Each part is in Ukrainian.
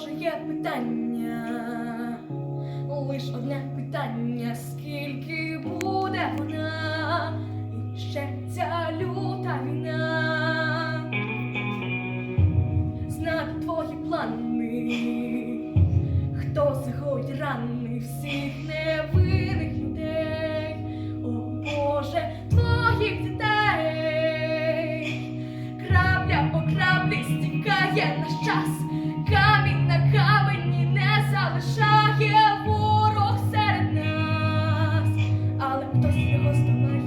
Може, є питання, лиш одне питання, скільки буде вона? І ще ця люта війна, знак твої плани, хто загоїть рани всіх невинних людей, о Боже, твоїх дітей, крабля по краплі стікає наш час. was the man.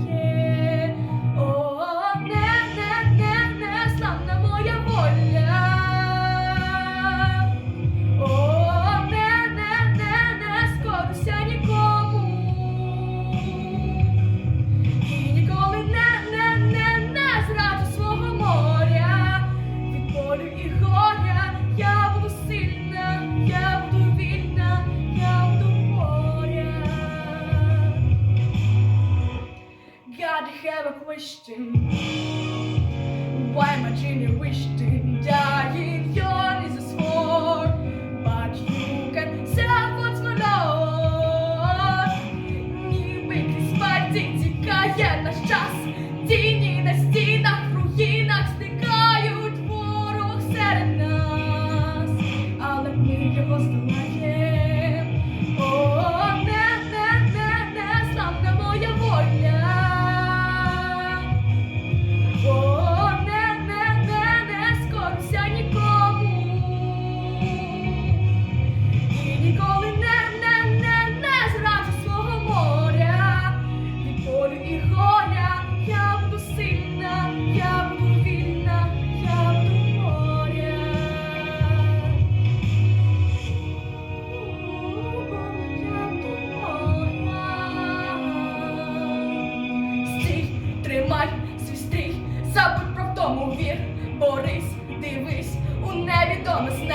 have a question. Why am I junior wish palmas.